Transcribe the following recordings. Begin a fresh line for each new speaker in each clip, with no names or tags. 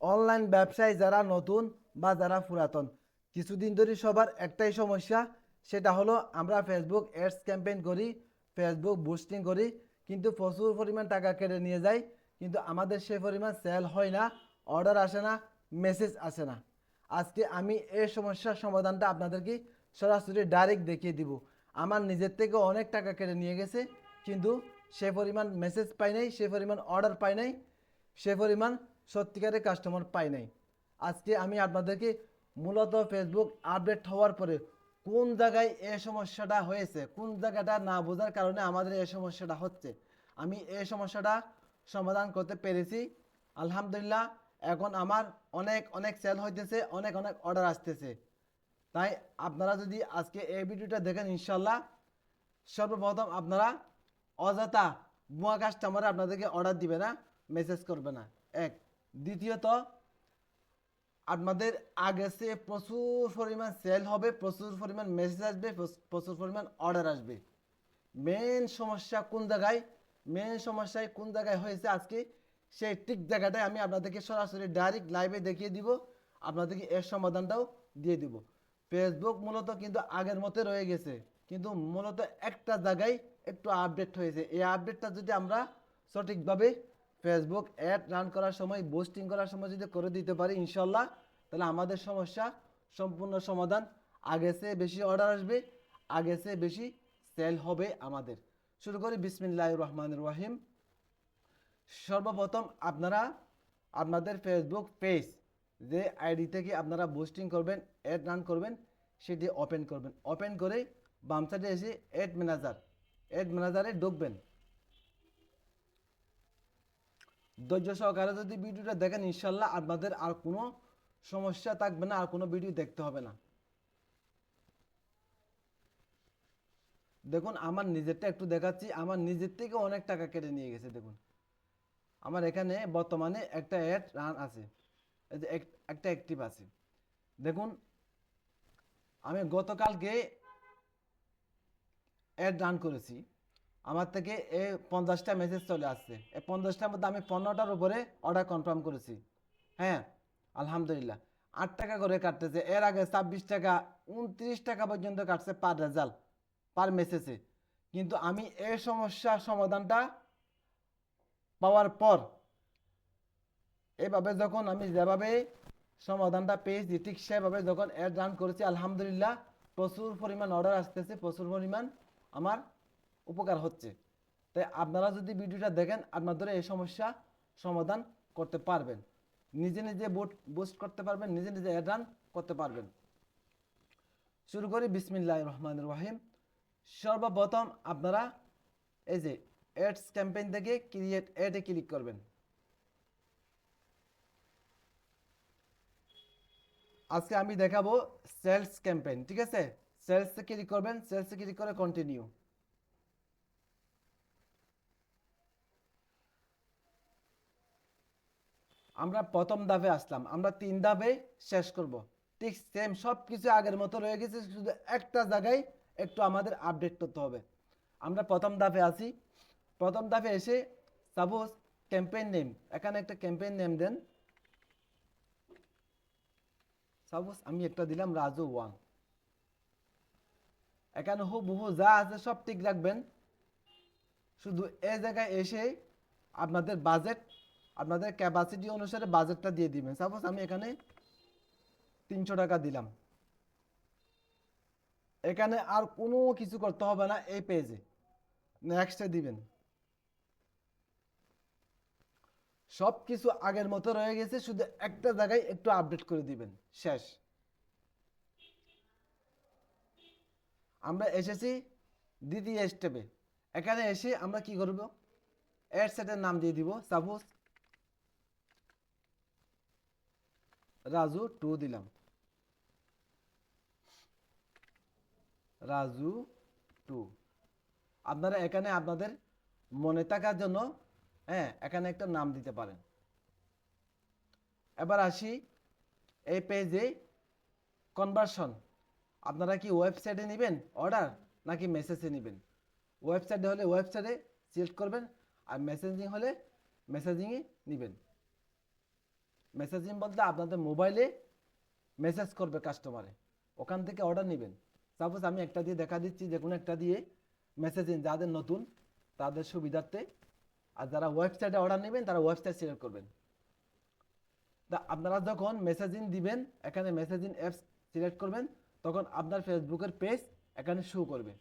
Online ব্যবসায় যারা নতুন বা যারা পুরাতন, কিছুদিন ধরে সবার একটাই সমস্যা, সেটা হলো আমরা ফেসবুক অ্যাডস ক্যাম্পেইন করি ফেসবুক বুস্টিং করি, কিন্তু প্রচুর পরিমাণ টাকা কেটে নিয়ে যায় কিন্তু আমাদের সেই পরিমাণ সেল হয় না অর্ডার আসে না মেসেজ আসে না। আজকে আমি এই সমস্যার সমাধানটা আপনাদেরকে সরাসরি ডাইরেক্ট দেখিয়ে দিব। আমার নিজের থেকে অনেক টাকা কেটে নিয়ে গেছে, কিন্তু সে পরিমাণ মেসেজ পাই নাই, সে পরিমাণ অর্ডার পাই নাই, সে পরিমাণ সত্যিকারের কাস্টমার পাই নাই। আজকে আমি আপনাদেরকে মূলত ফেসবুক আপডেট হওয়ার পরে কোন জায়গায় এই সমস্যাটা হয়েছে, কোন জায়গাটা না বোঝার কারণে আমাদের এই সমস্যাটা হচ্ছে, আমি এই সমস্যাটা সমাধান করতে পেরেছি। আলহামদুলিল্লাহ, এখন আমার অনেক অনেক সেল হইতেছে, অনেক অনেক অর্ডার আসতেছে। তাই আপনারা যদি আজকে এই ভিডিওটা দেখেন ইনশাল্লাহ সর্বপ্রথম আপনারা অযথা বুয়া কাস্টমারে আপনাদেরকে অর্ডার দিবে না মেসেজ করবে না। এক। দ্বিতীয়ত, আপনাদের আগে সে প্রচুর পরিমাণ সেল হবে, প্রচুর পরিমাণ মেসেজ আসবে, প্রচুর পরিমাণ অর্ডার আসবে। মেন সমস্যা কোন জায়গায়? মেন সমস্যায় কোন জায়গায় হয়েছে আজকে? সেই ঠিক জায়গাটায় আমি আপনাদেরকে সরাসরি ডাইরেক্ট লাইভে দেখিয়ে দিব। আপনাদেরকে এর সমাধানটাও দিয়ে দিব। ফেসবুক মূলত কিন্তু আগের মতো রয়ে গেছে। কিন্তু মূলত একটা জায়গায় একটু আপডেট হয়েছে। এই আপডেটটা যদি আমরা সঠিকভাবে ফেসবুক অ্যাড রান করার সময় পোস্টিং করার সময় যদি করে দিতে পারি, ইনশাল্লাহ, তাহলে আমাদের সমস্যা সম্পূর্ণ সমাধান। আগে চেয়ে বেশি অর্ডার আসবে, আগে চেয়ে বেশি সেল হবে আমাদের। শুরু করি বিসমিল্লাহ রহমান রহিম। সর্বপ্রথম আপনারা, আপনাদের ফেসবুক পেজ যে আইডি থেকে আপনারা বুস্টিং করবেন অ্যাড রান করবেন, সেটি ওপেন করবেন। ওপেন করে বাম সাইডে এসে অ্যাড ম্যানেজার অ্যাড ম্যানেজারে ঢুকবেন। ধৈর্য সহকারে যদি ভিডিওটা দেখেন, ইনশাল্লাহ আপনাদের আর কোনো সমস্যা থাকবে না, আর কোনো ভিডিও দেখতে হবে না। দেখুন, আমার নিজেরটা একটু দেখাচ্ছি। আমার নিজের থেকে অনেক টাকা কেটে নিয়ে গেছে, দেখুন। আমার এখানে বর্তমানে একটা অ্যাড রান আছে। একটা অ্যাক্টিভ আছে। দেখুন, আমি গতকালকে অ্যাড রান করেছি। আমার থেকে এই পঞ্চাশটা মেসেজ চলে আসছে। এই পঞ্চাশটার মধ্যে আমি পনেরোটার উপরে অর্ডার কনফার্ম করেছি। হ্যাঁ আলহামদুলিল্লাহ। আট টাকা করে কাটতেছে। এর আগে ছাব্বিশ টাকা, উনত্রিশ টাকা পর্যন্ত কাটছে পার রেজাল্ট পার মেসেজে কিন্তু আমি এই সমস্যার সমাধানটা পাওয়ার পর, এভাবে যখন আমি যেভাবে সমাধানটা পেয়েছি, ঠিক সেভাবে যখন অ্যাড রান করেছি, আলহামদুলিল্লাহ, প্রচুর পরিমাণ অর্ডার আসতেছে, প্রচুর পরিমাণ আমার উপকার হচ্ছে। তাই আপনারা যদি ভিডিওটা দেখেন আপনাদের এই সমস্যা সমাধান করতে পারবেন। নিজে নিজে বুট বুস্ট করতে পারবেন, নিজে নিজে অ্যাড রান করতে পারবেন। শুরু করি বিসমিল্লাহ রহমান রহিম। সর্বপ্রথম আপনারা এই যে অ্যাডস ক্যাম্পেইন থেকে ক্রিয়েট অ্যাডে ক্লিক করবেন। আজকে আমি দেখাবো সেলস ক্যাম্পেইন ঠিক আছে? সেলসে ক্লিক করবেন সেলসে ক্লিক করে কন্টিনিউ আমরা প্রথম ধাপে আসলাম। আমরা তিন ধাপে শেষ করব। ঠিক সেম সব কিছু আগের মতো রয়ে গেছে, শুধু একটা জায়গায় একটু আমাদের আপডেট করতে হবে। আমরা প্রথম ধাপে আসি প্রথম ধাপে এসে সাপোজ ক্যাম্পেইন নেম এখানে একটা ক্যাম্পেইন নেম দেন। সাপোজ আমি একটা দিলাম রাজু ওয়ান এখানে হুবহু যা আছে সব ঠিক রাখবেন। শুধু এ জায়গায় এসে আপনাদের বাজেট আপনাদের ক্যাপাসিটি অনুসারে বাজেটটা দিয়ে দিবেন। সাপোজ আমি এখানে তিনশো টাকা দিলাম। এখানে আর কোনো কিছু করতে হবে না এই পেজে নেক্সটে দিবেন। সব কিছু আগের মতো রয়ে গেছে, শুধু একটা জায়গায় একটু আপডেট করে দিবেন। শেষ। আমরা এসেছি দ্বিতীয় স্টেপে এখানে এসে আমরা কি করব? অ্যাড সেটের নাম দিয়ে দিব। সাপোজ রাজু টু দিলাম। রাজু টু। আপনারা এখানে আপনাদের মনে থাকার জন্য হ্যাঁ এখানে একটা নাম দিতে পারেন। এবার আসি এই পেজে কনভার্সন আপনারা কি ওয়েবসাইটে নেবেন অর্ডার নাকি মেসেজে নেবেন? ওয়েবসাইটে হলে ওয়েবসাইটে সিলেক্ট করবেন আর মেসেজিং হলে মেসেজিংয়ে নেবেন। মেসেজিং বলতে আপনাদের মোবাইলে মেসেজ করবে কাস্টমারে ওখান থেকে অর্ডার নেবেন। সাপোজ আমি একটা দিয়ে দেখা দিচ্ছি, যে কোনো একটা দিয়ে মেসেজিং যাদের নতুন, তাদের সুবিধার্থে। আর যারা ওয়েবসাইটে অর্ডার নেবেন, তারা ওয়েবসাইট সিলেক্ট করবেন। তা আপনারা যখন মেসেজিং দিবেন, এখানে মেসেজিং অ্যাপস সিলেক্ট করবেন, তখন আপনার ফেসবুকের পেজ এখানে শো করবে।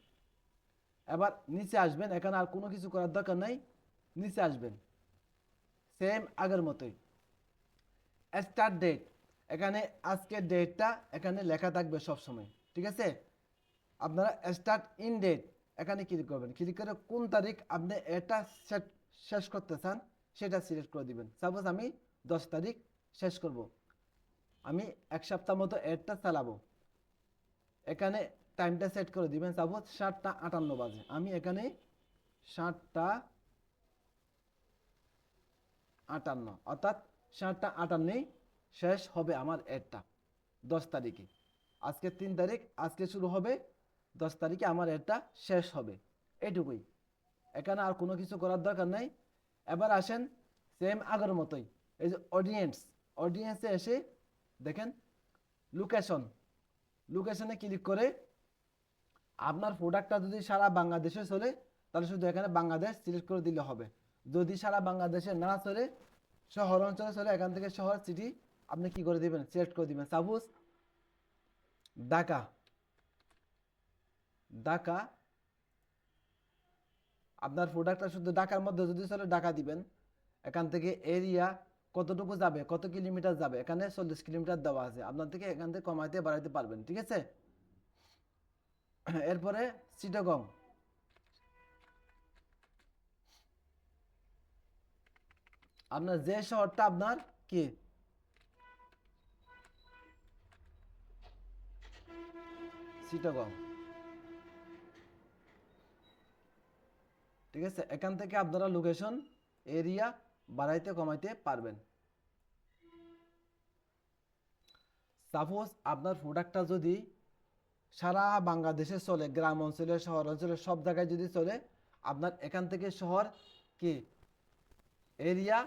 এবার নিচে আসবেন, এখানে আর কোনো কিছু করার দরকার নাই, নিচে আসবেন। সেম আগের মতোই। স্টার্ট ডেট এখানে আজকের ডেটটা এখানে লেখা থাকবে সব সময় ঠিক আছে? আপনারা স্টার্ট ইন ডেট এখানে ক্লিক করবেন। ক্লিক করে কোন তারিখ আপনি এটা শেষ করতে চান, সেটা সিলেক্ট করে দিবেন। সাপোজ আমি দশ তারিখ শেষ করব। আমি এক সপ্তাহ মতো এডটা চালাবো। এখানে টাইমটা সেট করে দিবেন। সাপোজ সাতটা আটান্ন বাজে। আমি এখানে সাতটা আটান্ন, অর্থাৎ সাতটা আটান্নই শেষ হবে আমার এডটা দশ তারিখে। আজকে তিন তারিখ, আজকে শুরু হবে, দশ তারিখে আমার এডটা শেষ হবে। এটুকুই। এখানে আর কোনো কিছু করার দরকার নাই। এবার আসেন সেম আগের মতোই। এই যে অডিয়েন্স অডিয়েন্সে এসে দেখেন লোকেশন লোকেশনে ক্লিক করে আপনার প্রোডাক্টটা যদি সারা বাংলাদেশে চলে, তাহলে শুধু এখানে বাংলাদেশ সিলেক্ট করে দিলে হবে। যদি সারা বাংলাদেশে না চলে শহর অঞ্চলে চলে, এখান থেকে শহর সিটি আপনি কি করে দিবেন? সিলেক্ট করে দিবেন। সাপোজ ঢাকা ঢাকা, আপনার প্রোডাক্টটা শুধু ঢাকার মধ্যে যদি চলে, ঢাকা দিবেন। এখান থেকে এরিয়া কতটুকু যাবে, কত কিলোমিটার যাবে, এখানে চল্লিশ কিলোমিটার দেওয়া আছে। আপনার থেকে এখান থেকে কমাইতে বাড়াইতে পারবেন, ঠিক আছে? এরপরে চিটাগং আপনার যে শহরটা আপনার কি? চিটাগং। ঠিক আছে, এখান থেকে আপনারা লোকেশন এরিয়া বাড়াইতে কমাইতে পারবেন। সাপোজ আপনার প্রোডাক্টটা যদি সারা বাংলাদেশে চলে, গ্রাম অঞ্চলে, শহর অঞ্চলে, সব জায়গায় যদি চলে, আপনার এখান থেকে শহর কি? এরিয়া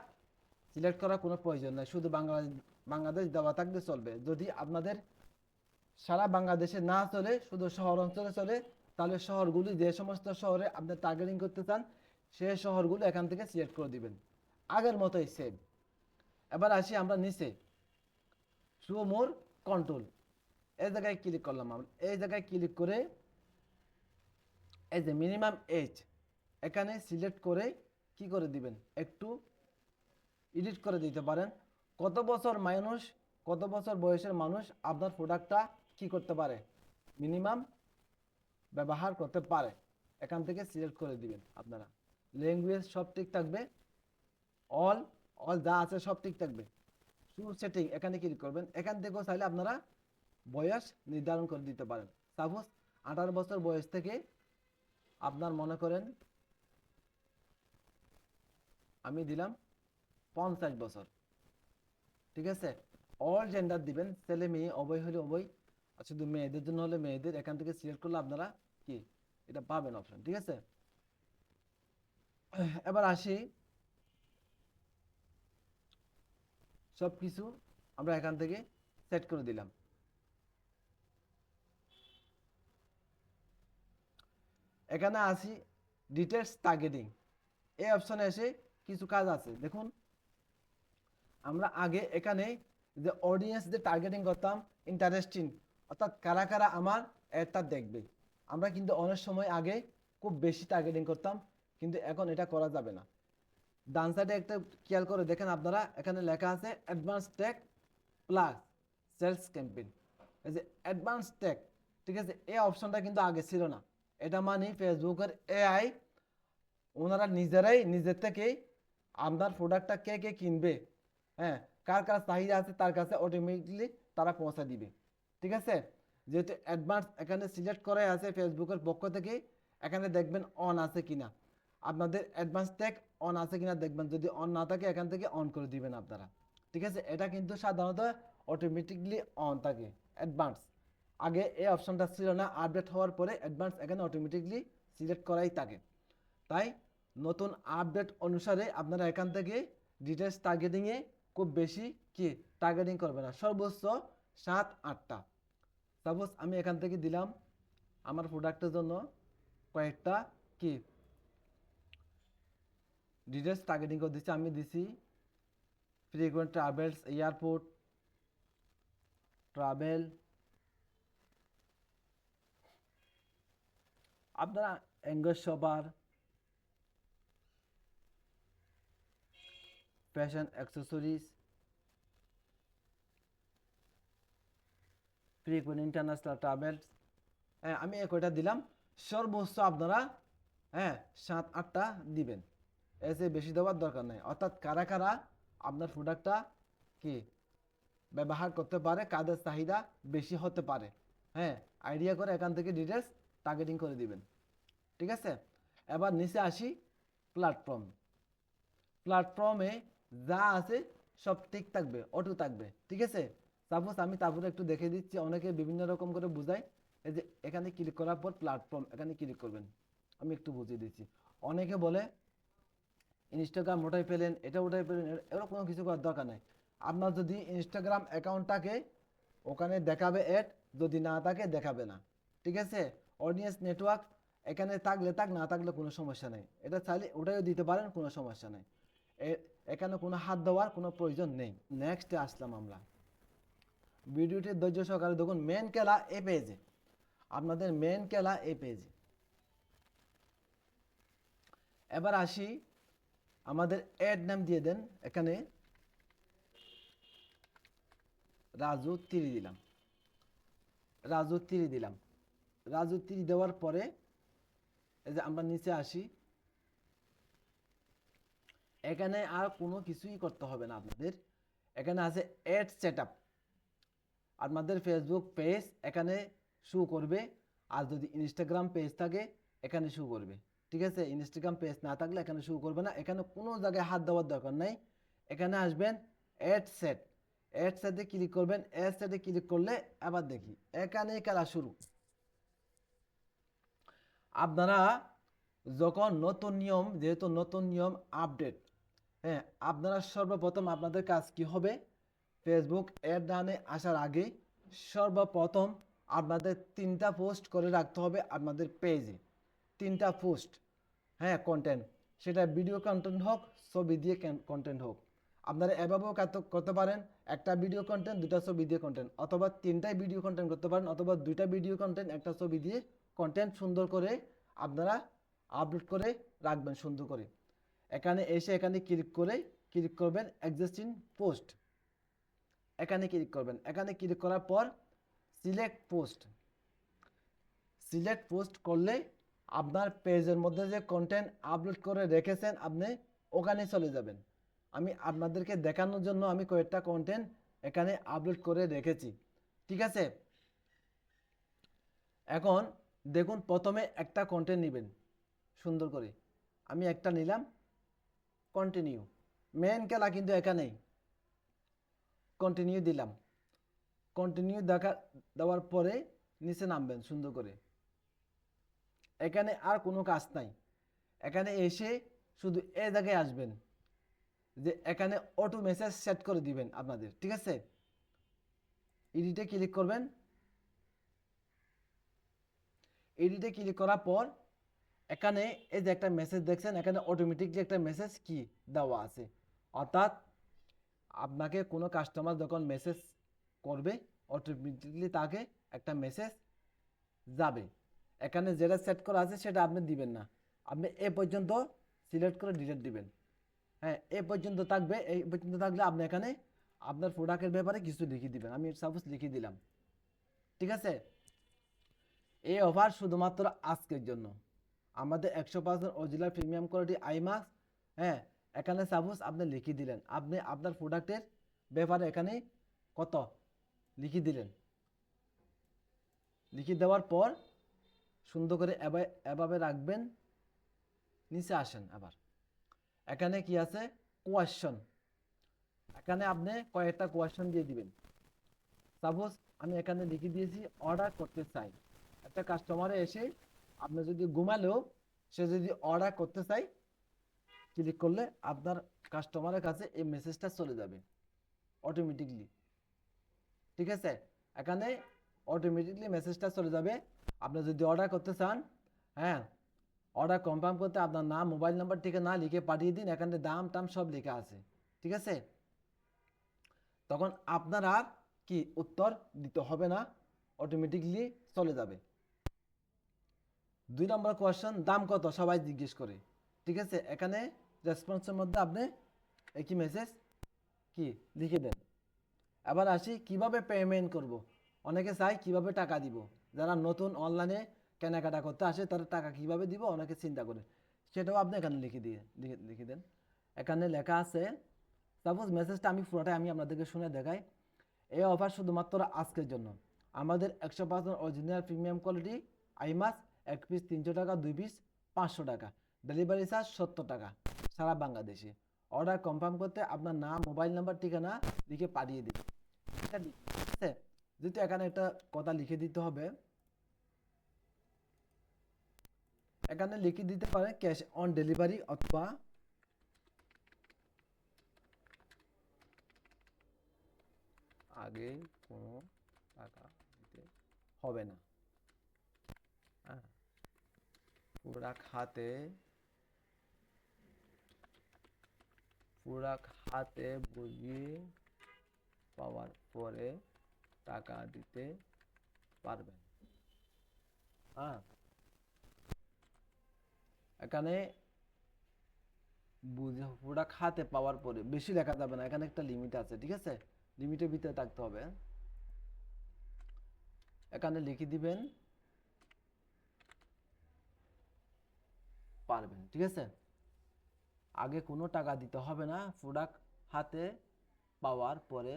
সিলেক্ট করার কোনো প্রয়োজন নাই। শুধু বাংলাদেশ বাংলাদেশ দেওয়া থাকলে চলবে। যদি আপনাদের সারা বাংলাদেশে না চলে, শুধু শহর অঞ্চলে চলে, তাহলে শহরগুলি যে সমস্ত শহরে আপনি টার্গেটিং করতে চান সেই শহরগুলো এখান থেকে সিলেক্ট করে দিবেন। আগের মতোই সেম এবার আসি আমরা নিচে। শো মোর কন্ট্রোল এই জায়গায় ক্লিক করলাম আমরা। এই জায়গায় ক্লিক করে এই যে মিনিমাম এজ এখানে সিলেক্ট করে কি করে দিবেন? একটু এডিট করে দিতে পারেন। কত বছর মানুষ, কত বছর বয়সের মানুষ আপনার প্রোডাক্টটা কি করতে পারে? মিনিমাম ব্যবহার করতে পারে। এখান থেকে সিলেক্ট করে দিবেন আপনারা। ল্যাঙ্গুয়েজ সব ঠিক থাকবে। অল অল যা আছে সব ঠিক থাকবে। শুধু সেটিং এখানে ক্লিক করবেন। এখান থেকেও চাইলে আপনারা বয়স নির্ধারণ করে দিতে পারেন। সাপোজ আঠারো বছর বয়স থেকে আপনার মনে করেন, আমি দিলাম পঞ্চাশ বছর। ঠিক আছে? অল জেন্ডার দিবেন, ছেলে, মেয়ে, অবয় হলে অবয়, আর শুধু মেয়েদের জন্য হলে মেয়েদের, এখান থেকে সিলেক্ট করলে আপনারা কি? এটা পাবেন অপশন ঠিক আছে? এবার আসি। সব কিছু আমরা এখান থেকে সেট করে দিলাম। এখানে আসি ডিটেলস টার্গেটিং এই অপশনে এসে কিছু কাজ আছে। দেখুন আমরা আগে এখানে যে অডিয়েন্স যে টার্গেটিং করতাম ইন্টারেস্টিং অর্থাৎ কারা কারা আমার অ্যাডটা দেখবে। আমরা কিন্তু অনেক সময় আগে খুব বেশি টার্গেটিং করতাম, কিন্তু এখন এটা করা যাবে না। ডান সাইডে একটা খেয়াল করে দেখেন আপনারা, এখানে লেখা আছে advance tag plus sales campaign এই যে অ্যাডভান্স ট্যাগ ঠিক আছে? এই অপশনটা কিন্তু আগে ছিল না। এটা মানে ফেসবুকের এআই ওনারা নিজেরাই নিজের থেকেই আপনার প্রোডাক্টটা কে কে কিনবে হ্যাঁ কার কার চাহিদা আছে তার কাছে অটোমেটিকলি তারা পৌঁছে দিবে। ঠিক আছে? যেহেতু অ্যাডভান্স এখানে সিলেক্ট করাই আছে ফেসবুকের পক্ষ থেকে, এখানে দেখবেন অন আছে কিনা। আপনাদের অ্যাডভান্স ট্যাগ অন আছে কিনা দেখবেন, যদি অন না থাকে এখান থেকে অন করে দিবেন আপনারা। ঠিক আছে? এটা কিন্তু সাধারণত অটোমেটিকলি অন থাকে অ্যাডভান্স আগে এই অপশনটা ছিল না আপডেট হওয়ার পরে অ্যাডভান্স এখানে অটোমেটিকলি সিলেক্ট করাই থাকে। তাই নতুন আপডেট অনুসারে আপনারা এখান থেকে ডিটেলস টার্গেটিংয়ে খুব বেশি কি? টার্গেটিং করবে না। সর্বোচ্চ সাত, আটটা। সাপোজ আমি এখান থেকে দিলাম আমার প্রোডাক্টের জন্য কয়েকটা কি? ডিটেলস টার্গেটিং করে দিচ্ছি। আমি দিছি ফ্রিকুয়েন্ট ট্রাভেলস এয়ারপোর্ট ট্রাভেল আপনারা engage shopper fashion accessories frequent international travels হ্যাঁ আমি এ কয়টা দিলাম? সর্বোচ্চ আপনারা হ্যাঁ সাত, আটটা দিবেন। এসে বেশি দেওয়ার দরকার নেই। অর্থাৎ কারা কারা আপনার প্রোডাক্টটা কি ব্যবহার করতে পারে, কাদের চাহিদা বেশি হতে পারে হ্যাঁ আইডিয়া করে এখান থেকে ডিটেলস টার্গেটিং করে দিবেন। ঠিক আছে? এবার নিচে আসি প্ল্যাটফর্ম প্ল্যাটফর্মে যা আছে সব ঠিক থাকবে অটো থাকবে, ঠিক আছে? সাপোজ আমি তারপরে একটু দেখে দিচ্ছি, অনেকে বিভিন্ন রকম করে বোঝায়। এই যে এখানে ক্লিক করার পর প্ল্যাটফর্ম এখানে ক্লিক করবেন। আমি একটু বুঝিয়ে দিচ্ছি। অনেকে বলে ইনস্টাগ্রাম ওটাই পেলেন এটা ওটাই পেলেন এরকম কোনো কিছু করার দরকার নাই। আপনার যদি ইনস্টাগ্রাম অ্যাকাউন্টটাকে ওখানে দেখাবে অ্যাড যদি না থাকে, দেখাবে না। ঠিক আছে? অডিয়েন্স নেটওয়ার্ক এখানে থাকলে থাক, না থাকলে কোনো সমস্যা নেই। এটা চাইলে ওটাইও দিতে পারেন, কোনো সমস্যা নেই। এখানে কোনো হাত দেওয়ার কোনো প্রয়োজন নেই। নেক্সটে আসলাম আমরা। ভিডিওটি ধৈর্য সহকারে দেখুন মেন খেলা এ। পেজে আপনাদের মেন খেলা এ। পেজে এবার আসি, আমাদের অ্যাড নাম দিয়ে দেন। এখানে রাজু তিরি দিলাম। রাজু তিরি দিলাম। রাজু তিরি দেওয়ার পরে, এই যে আমরা নিচে আসি। এখানে আর কোনো কিছুই করতে হবে না আপনাদের। এখানে আছে অ্যাড সেট আপ আপনাদের ফেসবুক পেজ এখানে শু করবে। আর যদি ইনস্টাগ্রাম পেজ থাকে, এখানে শু করবে। ঠিক আছে? ইনস্টাগ্রাম পেজ না থাকলে এখানে শু করবে না। এখানে কোনো জায়গায় হাত দেওয়ার দরকার নাই। এখানে আসবেন অ্যাড সেট অ্যাড সেটে ক্লিক করবেন। অ্যাড সেটে ক্লিক করলে আবার দেখি এখানে খেলা শুরু। আপনারা যখন নতুন নিয়ম, যেহেতু নতুন নিয়ম আপডেট হ্যাঁ আপনারা সর্বপ্রথম আপনাদের কাজ কি হবে? ফেসবুক অ্যাড রানে আসার আগে সর্বপ্রথম আপনাদের তিনটা পোস্ট করে রাখতে হবে আপনাদের পেজে তিনটা পোস্ট হ্যাঁ কন্টেন্ট সেটা ভিডিও কন্টেন্ট হোক, ছবি দিয়ে কন্টেন্ট হোক। আপনারা এভাবেও করতে পারেন, একটা ভিডিও কন্টেন্ট দুটা ছবি দিয়ে কন্টেন্ট অথবা তিনটাই ভিডিও কন্টেন্ট করতে পারেন, অথবা দুইটা ভিডিও কন্টেন্ট একটা ছবি দিয়ে কন্টেন্ট সুন্দর করে আপনারা আপলোড করে রাখবেন সুন্দর করে। এখানে এসে এখানে ক্লিক করে ক্লিক করবেন এক্সিস্টিং পোস্ট এখানে ক্লিক করবেন। এখানে ক্লিক করার পর সিলেক্ট পোস্ট সিলেক্ট পোস্ট করলে আপনার পেজের মধ্যে যে কন্টেন্ট আপলোড করে রেখেছেন আপনি ওখানে চলে যাবেন। আমি আপনাদেরকে দেখানোর জন্য আমি কয়েকটা কন্টেন্ট এখানে আপলোড করে রেখেছি। ঠিক আছে? এখন দেখুন প্রথমে একটা কন্টেন্ট নেবেন। সুন্দর করে। আমি একটা নিলাম। কন্টিনিউ মেন খেলা কিন্তু এখানেই। কন্টিনিউ দিলাম। কন্টিনিউ দেখা দেওয়ার পরে নিচে নামবেন সুন্দর করে। এখানে আর কোনো কাজ নাই। এখানে এসে শুধু এ জায়গায় আসবেন। যে এখানে অটো মেসেজ সেট করে দিবেন আপনাদের, ঠিক আছে? এডিটে ক্লিক করবেন। এডিটে ক্লিক করার পর এখানে এই যে একটা মেসেজ দেখছেন, এখানে অটোমেটিকলি একটা মেসেজ কি দেওয়া আছে? অর্থাৎ আপনাকে কোনো কাস্টমার যখন মেসেজ করবে অটোমেটিকলি তাকে একটা মেসেজ যাবে। এখানে যেটা সেট করা আছে সেটা আপনি দিবেন না। আপনি এ পর্যন্ত সিলেক্ট করে ডিলিট দিবেন। হ্যাঁ এ পর্যন্ত থাকবে, এই পর্যন্ত থাকলে আপনি এখানে আপনার প্রোডাক্টের ব্যাপারে কিছু লিখে দিবেন। আমি সাপোজ লিখে দিলাম। ঠিক আছে? এই অফার শুধুমাত্র আজকের জন্য। আমাদের একশো পার্সেন্ট অরিজিনাল প্রিমিয়াম কোয়ালিটি আইমাস হ্যাঁ এখানে সাপোজ আপনি লিখে দিলেন, আপনি আপনার প্রোডাক্টের ব্যাপারে এখানে কত লিখে দিলেন? লিখে দেওয়ার পর সুন্দর করে এভাবে রাখবেন, নিচে আসেন আবার। এখানে কি আছে? কোয়েশ্চন এখানে আপনি কয়েকটা কোয়েশ্চন দিয়ে দিবেন। সাপোজ আমি এখানে লিখে দিয়েছি অর্ডার করতে চাই। একটা কাস্টমারে এসে আপনি যদি ঘুমালেও সে যদি অর্ডার করতে চাই ক্লিক করলে আপনার কাস্টমারের কাছে এই মেসেজটা চলে যাবে অটোমেটিকলি ঠিক আছে? এখানে অটোমেটিকলি মেসেজটা চলে যাবে। আপনি যদি অর্ডার করতে চান হ্যাঁ অর্ডার কনফার্ম করতে আপনার নাম মোবাইল নাম্বার ঠিকানা লিখে পাঠিয়ে দিন। এখানে দাম, টাম সব লেখা আছে। ঠিক আছে? তখন আপনার আর কি উত্তর দিতে হবে না। অটোমেটিকলি চলে যাবে। দুই নম্বর কোয়েশ্চেন দাম কত? সবাই জিজ্ঞেস করে। ঠিক আছে? এখানে রেসপন্সের মধ্যে আপনি একই মেসেজ কি? লিখে দেন। এবার আসি, কীভাবে পেমেন্ট করব। অনেকে চাই কীভাবে টাকা দিব? যারা নতুন অনলাইনে কেনাকাটা করতে আসে, তারা টাকা কীভাবে দিব? অনেকে চিন্তা করে। সেটাও আপনি এখানে লিখে দিয়ে, লিখে দেন। এখানে লেখা আছে সাপোজ মেসেজটা আমি পুরোটাই আমি আপনাদেরকে শুনে দেখাই। এই অফার শুধুমাত্র আজকের জন্য। আমাদের একশো পার্সেন্ট অরিজিনাল প্রিমিয়াম কোয়ালিটি আইমাস এক পিস তিনশো টাকা, দুই পিস পাঁচশো টাকা। ডেলিভারি চার্জ সত্তর টাকা সারা বাংলাদেশে। অর্ডার কনফার্ম করতে আপনার নাম মোবাইল নাম্বার ঠিকানা লিখে পাঠিয়ে দিন। ঠিক আছে? যেহেতু এখানে একটা কথা লিখে দিতে হবে, এখানে লিখে দিতে পারে ক্যাশ অন ডেলিভারি অথবা আগে কোনো টাকা দিতে হবে না হ্যাঁ পুরা খাতে পুরা খাতে বুঝিয়ে পাওয়ার পরে টাকা দিতে পারবেন। হ্যাঁ এখানে বুঝে পুরা খাতে পাওয়ার পরে বেশি লেখা যাবে না, এখানে একটা লিমিট আছে, ঠিক আছে? লিমিটের ভিতরে থাকতে হবে। এখানে লিখে দিবেন পারবেন, ঠিক আছে? আগে কোনো টাকা দিতে হবে না প্রোডাক্ট হাতে পাওয়ার পরে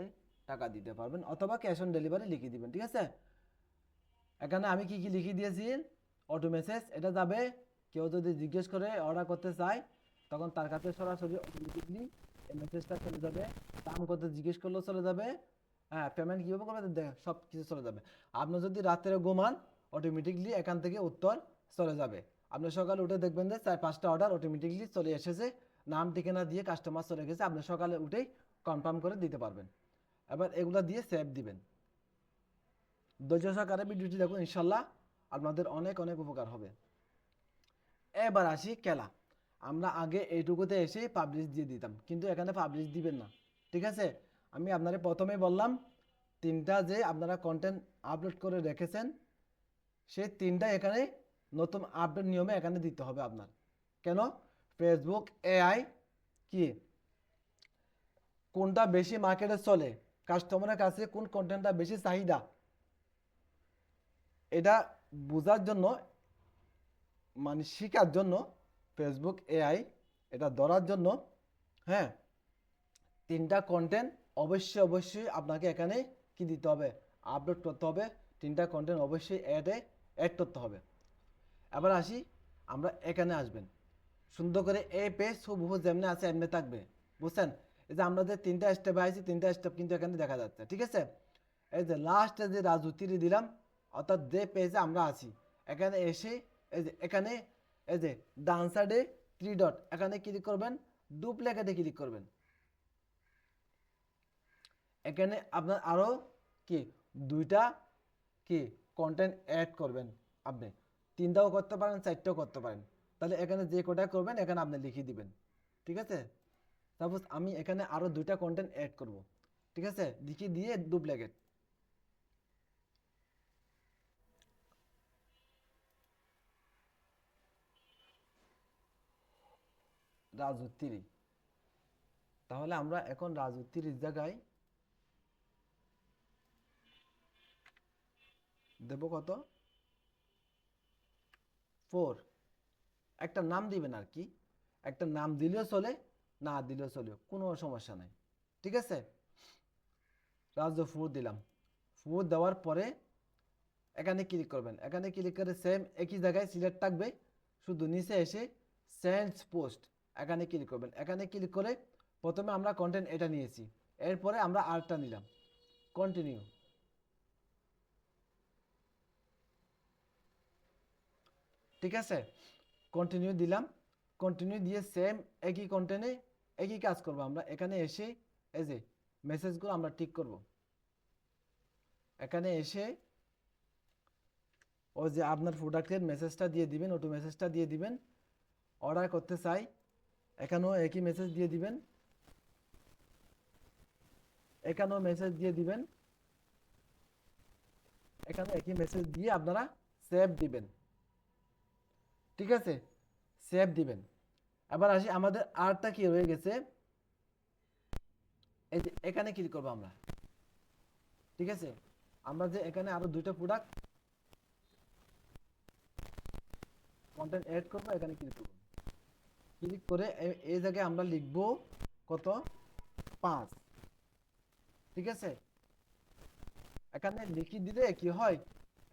টাকা দিতে পারবেন অথবা ক্যাশ অন ডেলিভারি লিখে দিবেন, ঠিক আছে? এখানে আমি কি কি লিখে দিয়েছি? অটো মেসেজ এটা যাবে, কেউ যদি জিজ্ঞেস করে অর্ডার করতে চায়, তখন তার কাছে সরাসরি অটোমেটিকলি এই মেসেজটা চলে যাবে। দাম কত জিজ্ঞেস করলেও চলে যাবে। হ্যাঁ পেমেন্ট কীভাবে করবে দেখ সব কিছু চলে যাবে। আপনি যদি রাত্রে ঘুমান অটোমেটিকলি এখান থেকে উত্তর চলে যাবে। আপনি সকালে উঠে দেখবেন যে চার, পাঁচটা অর্ডার অটোমেটিকলি চলে এসেছে। নাম, ঠিকানা দিয়ে কাস্টমার চলে গেছে, আপনি সকালে উঠেই কনফার্ম করে দিতে পারবেন। এবার এগুলো দিয়ে সেভ দিবেন। ধৈর্য সহকারে ভিডিওটি দেখুন ইনশাল্লাহ আপনাদের অনেক অনেক উপকার হবে। এবার আসি খেলা। আমরা আগে এইটুকুতে এসে পাবলিশ দিয়ে দিতাম, কিন্তু এখানে পাবলিশ দিবেন না। ঠিক আছে? আমি আপনারা প্রথমেই বললাম, তিনটা যে আপনারা কন্টেন্ট আপলোড করে রেখেছেন, সেই তিনটা এখানে নতুন আপডেট নিয়মে এখানে দিতে হবে আপনার। কেন? ফেসবুক এআই কি? কোনটা বেশি মার্কেটে চলে? কাস্টমারের কাছে কোন কন্টেন্টটা বেশি চাহিদা? এটা বোঝার জন্য মানে শেখার জন্য ফেসবুক এআই এটা ধরার জন্য হ্যাঁ? তিনটা কন্টেন্ট অবশ্যই অবশ্যই আপনাকে এখানে কি দিতে হবে? আপলোড করতে হবে। তিনটা কন্টেন্ট অবশ্যই অ্যাডে অ্যাড করতে হবে। এবার আসি, আমরা এখানে আসবেন। সুন্দর করে এ পেজ হুবহু যেমনি আছে এমনি থাকবে। বুঝছেন? এই যে আমরা যে তিনটা স্টেপ আইছি, তিনটা স্টেপ কিন্তু এখানে দেখা যাচ্ছে, ঠিক আছে? এই যে লাস্টে যে রাজুতিরি দিলাম, অর্থাৎ যে পেজে আমরা আছি, এখানে এসে, এই যে এখানে, এই যে ডান সাইডে থ্রি ডট এখানে ক্লিক করবেন ডুপ্লিকেটে ক্লিক করবেন। এখানে আপনার আরও কি, দুইটা কি কন্টেন্ট অ্যাড করবেন আপনি। তিনটাও করতে পারেন, চারটাও করতে পারেন। তাহলে এখানে যে কোটা করবেন, এখানে আপনি লিখিয়ে দিবেন। ঠিক আছে? সাপোজ আমি এখানে আরও দুইটা কন্টেন্ট অ্যাড করব। ঠিক আছে? লিখিয়ে দিয়ে ডুপ্লিকেট রাজু তিরি তাহলে আমরা এখন রাজু তিরির জায়গায় দেব কত? ফোর। একটা নাম দিবেন আর কি। একটা নাম দিলেও চলে, না দিলেও চলে, কোনো সমস্যা নাই। ঠিক আছে? রাজু ফোর দিলাম। ফোর দেওয়ার পরে এখানে ক্লিক করবেন। এখানে ক্লিক করে সেম একই জায়গায় সিলেক্ট থাকবে। শুধু নিচে এসে সেন্স পোস্ট এখানে ক্লিক করবেন। এখানে ক্লিক করে প্রথমে আমরা কন্টেন্ট এটা নিয়েছি। এরপরে আমরা আরেকটা নিলাম। কন্টিনিউ ঠিক আছে? কন্টিনিউ দিলাম। কন্টিনিউ দিয়ে সেম একই কন্টেন্টে একই কাজ করব আমরা। এখানে এসে এই যে মেসেজগুলো আমরা ঠিক করব। এখানে এসে ও যে আপনার প্রোডাক্টের মেসেজটা দিয়ে দিবেন ওটু মেসেজটা দিয়ে দিবেন। অর্ডার করতে চাই। এখানেও একই মেসেজ দিয়ে দিবেন। এখানেও মেসেজ দিয়ে দিবেন। এখানে একই মেসেজ দিয়ে আপনারা সেভ দিবেন। ঠিক আছে? সেভ দিবেন। এবার আসি, আমাদের আরটা কি রয়ে গেছে? এই যে এখানে ক্লিক করব আমরা। ঠিক আছে? আমরা যে এখানে আরও দুইটা প্রোডাক্ট কন্টেন্ট অ্যাড করব, এখানে ক্লিক করব। ক্লিক করে এই জায়গায় আমরা লিখব কত? পাঁচ। ঠিক আছে? এখানে লিখি দিলে কি হয়?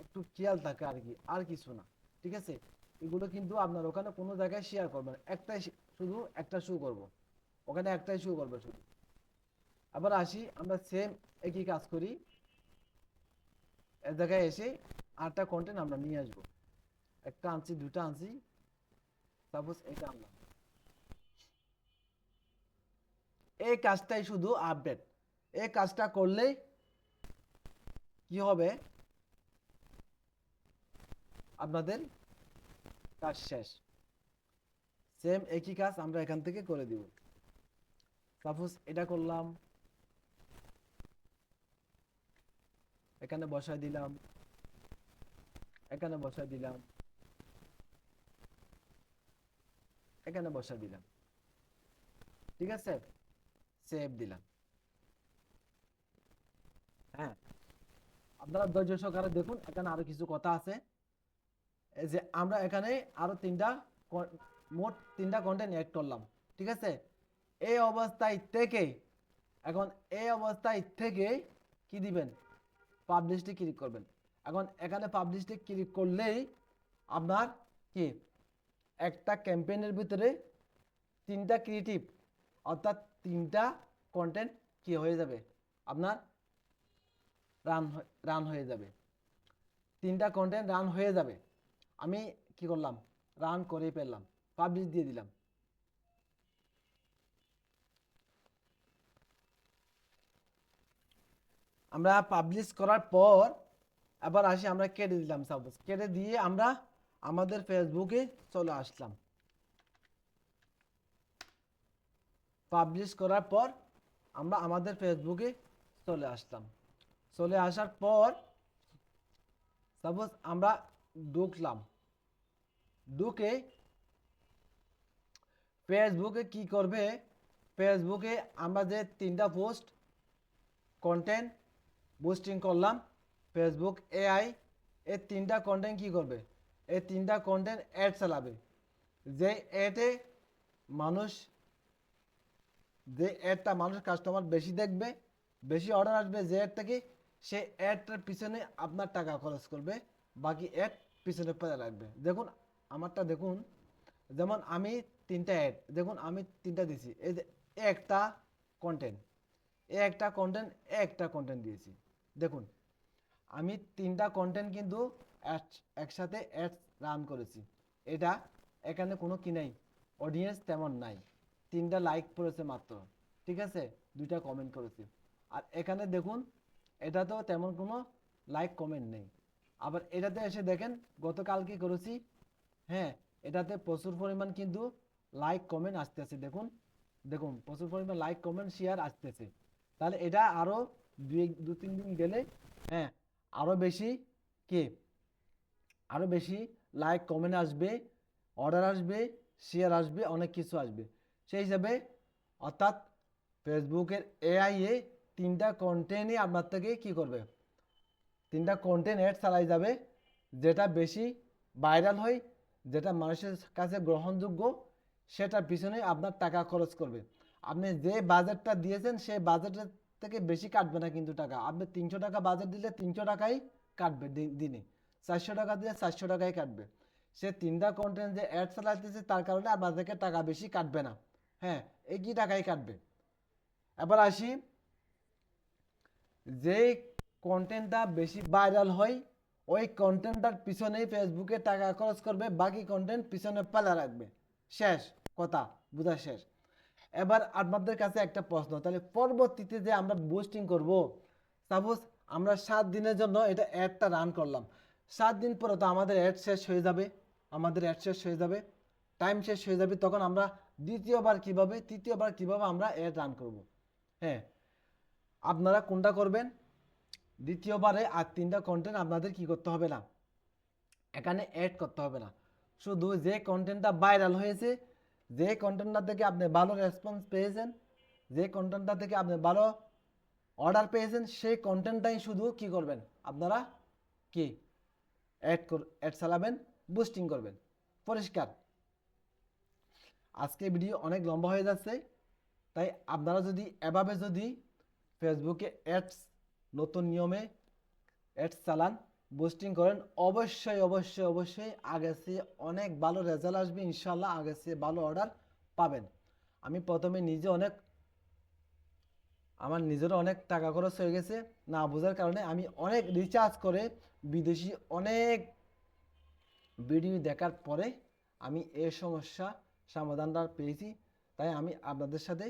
একটু খেয়াল থাকে আর কি, আর কিছু না। ঠিক আছে? এগুলো কিন্তু আপনার ওখানে কোনো জায়গায় শেয়ার করবেন একটাই শুধু একটা শু করব। ওখানে একটাই শু করবে শুধু। আবার আসি, আমরা সেম একই কাজ করি। এক জায়গায় এসে আটটা কন্টেন্ট আমরা নিয়ে আসব। একটা আনছি দুটা আনছি। সাপোজ এটা আনলাম। এই কাজটাই শুধু আপডেট এই কাজটা করলেই কি হবে? আপনাদের কাজ শেষ। সেম একই কাজ আমরা এখান থেকে করে দিব। সাপোজ এটা করলাম। এখানে বসায় দিলাম। এখানে বসায় দিলাম। এখানে বসায় দিলাম। ঠিক আছে? সেভ দিলাম। হ্যাঁ। আপনারা ধৈর্য সহকারে দেখুন, এখানে আরও কিছু কথা আছে। যে আমরা এখানে আরও তিনটা মোট তিনটা কন্টেন্ট অ্যাড করলাম, ঠিক আছে? এই অবস্থায় থেকে, এখন এই অবস্থায় থেকে কি দিবেন? পাবলিশটি ক্লিক করবেন। এখন এখানে পাবলিশটি ক্লিক করলেই আপনার কি? একটা ক্যাম্পেইনের ভিতরে তিনটা ক্রিয়েটিভ অর্থাৎ তিনটা কন্টেন্ট কি হয়ে যাবে? আপনার রান রান হয়ে যাবে। তিনটা কন্টেন্ট রান হয়ে যাবে। আমি কি করলাম? রান করে ফেললাম। পাবলিশ দিয়ে দিলাম। আমরা পাবলিশ করার পর আবার আসি, আমরা কেটে দিলাম সাপোজ কেটে দিয়ে আমরা আমাদের ফেসবুকে চলে আসলাম। পাবলিশ করার পর আমরা আমাদের ফেসবুকে চলে আসলাম। চলে আসার পর সাপোজ আমরা ঢুকলাম। ঢুকে ফেসবুকে কি করবে? ফেসবুকে আমরা যে তিনটা পোস্ট কন্টেন্ট বুস্টিং করলাম ফেসবুক এআই এই তিনটা কন্টেন্ট কি করবে? এই তিনটা কন্টেন্ট অ্যাড চালাবে। যে অ্যাডে মানুষ, যে অ্যাডটা মানুষ কাস্টমার বেশি দেখবে, বেশি অর্ডার আসবে, যে অ্যাড থেকে সে অ্যাডটার পিছনে আপনার টাকা খরচ করবে, বাকি অ্যাড পিছনে পড়ে রাখবে দেখুন আমারটা দেখুন, যেমন আমি তিনটা অ্যাড দেখুন আমি তিনটা দিয়েছি। এই যে একটা কন্টেন্ট একটা কন্টেন্ট একটা কন্টেন্ট দিয়েছি। দেখুন, আমি তিনটা কন্টেন্ট কিন্তু এক- একসাথে অ্যাডস রান করেছি। এটা এখানে কোনো কি নাই অডিয়েন্স তেমন নাই। তিনটা লাইক পড়েছে মাত্র, ঠিক আছে? দুইটা কমেন্ট করেছি। আর এখানে দেখুন এটা তো তেমন কোনো লাইক কমেন্ট নেই। আবার এটাতে এসে দেখেন, গতকাল কি করেছি? হ্যাঁ এটাতে প্রচুর পরিমাণ কিন্তু লাইক কমেন্ট আসতেছে, দেখুন দেখুন, প্রচুর পরিমাণ লাইক কমেন্ট শেয়ার আসতেছে। তাহলে এটা আরও দুই, দু, তিন দিন গেলে হ্যাঁ আরও বেশি কে? আরও বেশি লাইক কমেন্ট আসবে অর্ডার আসবে শেয়ার আসবে, অনেক কিছু আসবে। সেই হিসাবে, অর্থাৎ ফেসবুকের এআই এ তিনটা কন্টেন্টই আপনার থেকে কি করবে? তিনটা কন্টেন্ট অ্যাড চালাই যাবে, যেটা বেশি ভাইরাল হয় যেটা মানুষের কাছে গ্রহণযোগ্য, সেটার পিছনে আপনার টাকা খরচ করবে। আপনি যে বাজেটটা দিয়েছেন, সেই বাজেটের থেকে বেশি কাটবে না কিন্তু টাকা। আপনি তিনশো টাকা বাজেট দিলে তিনশো টাকাই কাটবে দিনে। চারশো টাকা দিলে চারশো টাকাই কাটবে। সে তিনটা কন্টেন্ট যে অ্যাড চালাইতেছে তার কারণে আপনার থেকে টাকা বেশি কাটবে না। হ্যাঁ একই টাকাই কাটবে? এবার আসি যে কন্টেন্টটা বেশি ভাইরাল হয় ওই কন্টেন্টটার পিছনেই ফেসবুকে টাকা খরচ করবে, বাকি কন্টেন্ট পিছনে পালা রাখবে। শেষ কথা, বোঝা শেষ। এবার আপনাদের কাছে একটা প্রশ্ন, তাহলে পরবর্তীতে যে আমরা বুস্টিং করব সাপোজ আমরা সাত দিনের জন্য এটা অ্যাডটা রান করলাম। সাত দিন পরে তো আমাদের অ্যাড শেষ হয়ে যাবে, আমাদের অ্যাড শেষ হয়ে যাবে টাইম শেষ হয়ে যাবে, তখন আমরা দ্বিতীয়বার কীভাবে, তৃতীয়বার কীভাবে আমরা অ্যাড রান করব। হ্যাঁ আপনারা কোনটা করবেন? দ্বিতীয়বারে আর তিনটা কন্টেন্ট আপনাদের কি করতে হবে না? এখানে অ্যাড করতে হবে না। শুধু যে কন্টেন্টটা ভাইরাল হয়েছে, যে কন্টেন্টটা থেকে আপনি ভালো রেসপন্স পেয়েছেন, যে কন্টেন্টটা থেকে আপনি ভালো অর্ডার পেয়েছেন, সেই কন্টেন্টটাই শুধু কি করবেন? আপনারা কি? অ্যাড কর অ্যাড চালাবেন বুস্টিং করবেন। পরিষ্কার। আজকে ভিডিও অনেক লম্বা হয়ে যাচ্ছে, তাই আপনারা যদি এভাবে যদি ফেসবুকে অ্যাডস নতুন নিয়মে অ্যাডস চালান বুস্টিং করেন। অবশ্যই অবশ্যই অবশ্যই আগে চেয়ে অনেক ভালো রেজাল্ট আসবে ইনশাল্লাহ আগে চেয়ে ভালো অর্ডার পাবেন। আমি প্রথমে নিজে অনেক, আমার নিজেরও অনেক টাকা খরচ হয়ে গেছে, না বোঝার কারণে আমি অনেক রিচার্জ করে বিদেশি অনেক ভিডিও দেখার পরে আমি এই সমস্যা সমাধানটা পেয়েছি। তাই আমি আপনাদের সাথে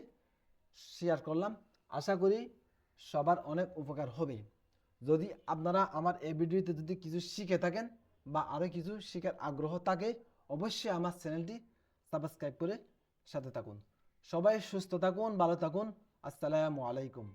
শেয়ার করলাম। আশা করি সবার অনেক উপকার হবে। যদি আপনারা আমার এই ভিডিওতে যদি কিছু শিখে থাকেন বা আরও কিছু শেখার আগ্রহ থাকে, অবশ্যই আমার চ্যানেলটি সাবস্ক্রাইব করে সাথে থাকুন। সবাই সুস্থ থাকুন, ভালো থাকুন। আসসালামু আলাইকুম।